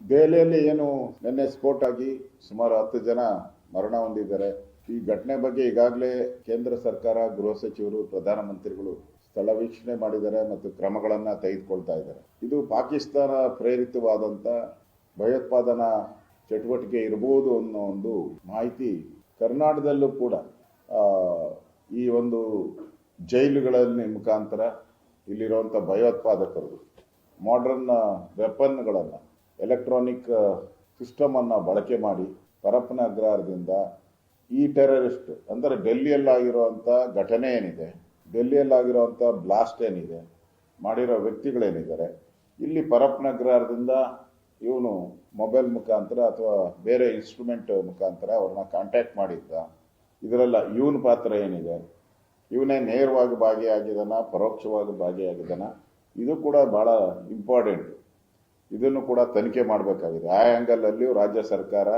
ದೆಹಲಿಯಲ್ಲಿ ಏನು ನಿನ್ನೆ ಸ್ಫೋಟ ಆಗಿ ಸುಮಾರು ಹತ್ತು ಜನ ಮರಣ ಹೊಂದಿದ್ದಾರೆ. ಈ ಘಟನೆ ಬಗ್ಗೆ ಈಗಾಗಲೇ ಕೇಂದ್ರ ಸರ್ಕಾರ, ಗೃಹ ಸಚಿವರು, ಪ್ರಧಾನಮಂತ್ರಿಗಳು ಸ್ಥಳ ವೀಕ್ಷಣೆ ಮಾಡಿದ್ದಾರೆ ಮತ್ತು ಕ್ರಮಗಳನ್ನ ತೆಗೆದುಕೊಳ್ತಾ ಇದ್ದಾರೆ. ಇದು ಪಾಕಿಸ್ತಾನ ಪ್ರೇರಿತವಾದಂತ ಭಯೋತ್ಪಾದನಾ ಚಟುವಟಿಕೆ ಇರಬಹುದು ಅನ್ನೋ ಒಂದು ಮಾಹಿತಿ ಕರ್ನಾಟಕದಲ್ಲೂ ಕೂಡ ಈ ಒಂದು ಜೈಲುಗಳಲ್ಲಿ ಮುಖಾಂತರ ಇಲ್ಲಿರುವಂಥ ಭಯೋತ್ಪಾದಕರು ಮಾಡರ್ನ್ ವೆಪನ್ಗಳನ್ನು ಎಲೆಕ್ಟ್ರಾನಿಕ್ ಸಿಸ್ಟಮನ್ನು ಬಳಕೆ ಮಾಡಿ ಪರಪ್ಪನ ಅಗ್ರಹಾರದಿಂದ ಈ ಟೆರರಿಸ್ಟ್ ಅಂದರೆ ಡೆಲ್ಲಿಯಲ್ಲಾಗಿರುವಂಥ ಘಟನೆ ಏನಿದೆ ಡೆಲ್ಲಿಯಲ್ಲಾಗಿರುವಂಥ ಬ್ಲಾಸ್ಟ್ ಏನಿದೆ ಮಾಡಿರೋ ವ್ಯಕ್ತಿಗಳೇನಿದ್ದಾರೆ, ಇಲ್ಲಿ ಪರಪ್ಪನ ಅಗ್ರಹಾರದಿಂದ ಇವನು ಮೊಬೈಲ್ ಮುಖಾಂತರ ಅಥವಾ ಬೇರೆ ಇನ್ಸ್ಟ್ರೂಮೆಂಟ್ ಮುಖಾಂತರ ಅವ್ರನ್ನ ಕಾಂಟ್ಯಾಕ್ಟ್ ಮಾಡಿದ್ದ. ಇದರಲ್ಲ ಇವನ ಪಾತ್ರ ಏನಿದೆ, ಇವನೇ ನೇರವಾಗಿ ಭಾಗಿಯಾಗಿದ್ದಾನ, ಪರೋಕ್ಷವಾಗಿ ಭಾಗಿಯಾಗಿದ್ದಾನ, ಇದು ಕೂಡ ಭಾಳ ಇಂಪಾರ್ಟೆಂಟ್ ಇದನ್ನು ಕೂಡ ತನಿಖೆ ಮಾಡಬೇಕಾಗಿದೆ. ಆ ಆ್ಯಂಗಲಲ್ಲಿಯೂ ರಾಜ್ಯ ಸರ್ಕಾರ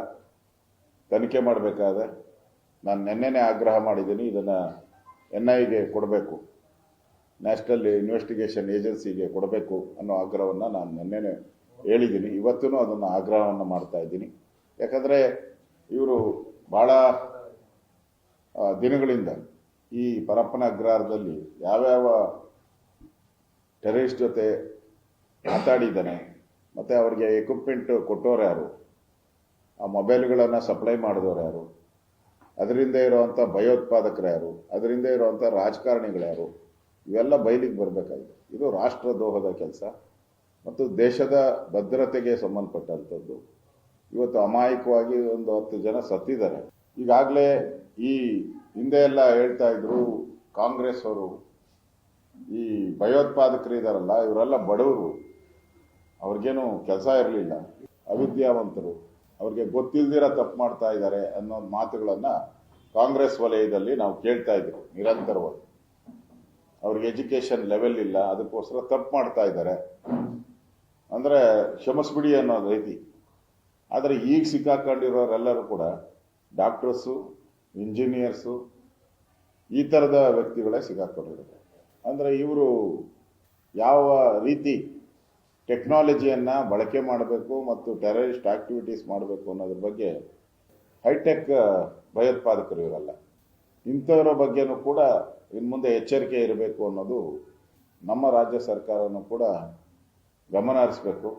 ತನಿಖೆ ಮಾಡಬೇಕಾದ. ನಾನು ನಿನ್ನೆನೇ ಆಗ್ರಹ ಮಾಡಿದ್ದೀನಿ, ಇದನ್ನು ಎನ್ ಐಗೆ ಕೊಡಬೇಕು. ನ್ಯಾಷನಲ್ ಇನ್ವೆಸ್ಟಿಗೇಷನ್ ಏಜೆನ್ಸಿಗೆ ಕೊಡಬೇಕು ಅನ್ನೋ ಆಗ್ರಹವನ್ನು ನಾನು ನಿನ್ನೆನೇ ಹೇಳಿದ್ದೀನಿ. ಇವತ್ತೂ ಅದನ್ನು ಆಗ್ರಹವನ್ನು ಮಾಡ್ತಾ ಇದ್ದೀನಿ. ಯಾಕಂದರೆ ಇವರು ಭಾಳ ದಿನಗಳಿಂದ ಈ ಪರಪ್ಪನ ಅಗ್ರಹಾರದಲ್ಲಿ ಯಾವ್ಯಾವ ಟೆರರಿಸ್ಟ್ ಜೊತೆ ಮಾತಾಡಿದ್ದಾನೆ ಮತ್ತು ಅವ್ರಿಗೆ ಎಕ್ವಿಪ್ಮೆಂಟ್ ಕೊಟ್ಟೋರು ಯಾರು? ಆ ಮೊಬೈಲ್ಗಳನ್ನು ಸಪ್ಲೈ ಮಾಡಿದವರು ಯಾರು? ಅದರಿಂದ ಇರುವಂಥ ಭಯೋತ್ಪಾದಕರು ಯಾರು? ಅದರಿಂದ ಇರುವಂಥ ರಾಜಕಾರಣಿಗಳು ಯಾರು? ಇವೆಲ್ಲ ಬಯಲಿಗೆ ಬರಬೇಕಾಗಿದೆ. ಇದು ರಾಷ್ಟ್ರದ್ರೋಹದ ಕೆಲಸ ಮತ್ತು ದೇಶದ ಭದ್ರತೆಗೆ ಸಂಬಂಧಪಟ್ಟಂಥದ್ದು. ಇವತ್ತು ಅಮಾಯಕವಾಗಿ ಒಂದು ಹತ್ತು ಜನ ಸತ್ತಿದ್ದಾರೆ. ಈಗಾಗಲೇ ಈ ಹಿಂದೆ ಎಲ್ಲ ಹೇಳ್ತಾ ಇದ್ರು ಕಾಂಗ್ರೆಸ್ ಅವರು ಈ ಭಯೋತ್ಪಾದಕರು ಇದಾರಲ್ಲ, ಇವರೆಲ್ಲ ಬಡವರು. ಅವ್ರಿಗೇನು ಕೆಲಸ ಇರಲಿಲ್ಲ. ಅವಿದ್ಯಾವಂತರು. ಅವ್ರಿಗೆ ಗೊತ್ತಿಲ್ದಿರ ತಪ್ಪು ಮಾಡ್ತಾ ಇದ್ದಾರೆ ಅನ್ನೋ ಮಾತುಗಳನ್ನು ಕಾಂಗ್ರೆಸ್ ವಲಯದಲ್ಲಿ ನಾವು ಕೇಳ್ತಾ ಇದ್ವಿ ನಿರಂತರವಾಗಿ. ಅವ್ರಿಗೆ ಎಜುಕೇಷನ್ ಲೆವೆಲ್ ಇಲ್ಲ, ಅದಕ್ಕೋಸ್ಕರ ತಪ್ಪು ಮಾಡ್ತಾ ಇದ್ದಾರೆ. ಅಂದರೆ ಕ್ಷಮಿಸ್ಬಿಡಿ ಅನ್ನೋ ರೀತಿ. ಆದರೆ ಈಗ ಸಿಕ್ಕಾಕೊಂಡಿರೋರೆಲ್ಲರೂ ಕೂಡ ಡಾಕ್ಟರ್ಸು, ಇಂಜಿನಿಯರ್ಸು, ಈ ಥರದ ವ್ಯಕ್ತಿಗಳೇ ಸಿಕ್ಕಾಕೊಂಡಿದ್ದಾರೆ. ಅಂದರೆ ಇವರು ಯಾವ ರೀತಿ ಟೆಕ್ನಾಲಜಿಯನ್ನು ಬಳಕೆ ಮಾಡಬೇಕು ಮತ್ತು ಟೆರರಿಸ್ಟ್ ಆಕ್ಟಿವಿಟೀಸ್ ಮಾಡಬೇಕು ಅನ್ನೋದ್ರ ಬಗ್ಗೆ ಹೈಟೆಕ್ ಭಯೋತ್ಪಾದಕರು ಇರಲ್ಲ ಇಂಥವರ ಬಗ್ಗೆನೂ ಕೂಡ ಇನ್ನು ಮುಂದೆ ಎಚ್ಚರಿಕೆ ಇರಬೇಕು ಅನ್ನೋದು ನಮ್ಮ ರಾಜ್ಯ ಸರ್ಕಾರನೂ ಕೂಡ ಗಮನ ಹರಿಸಬೇಕು.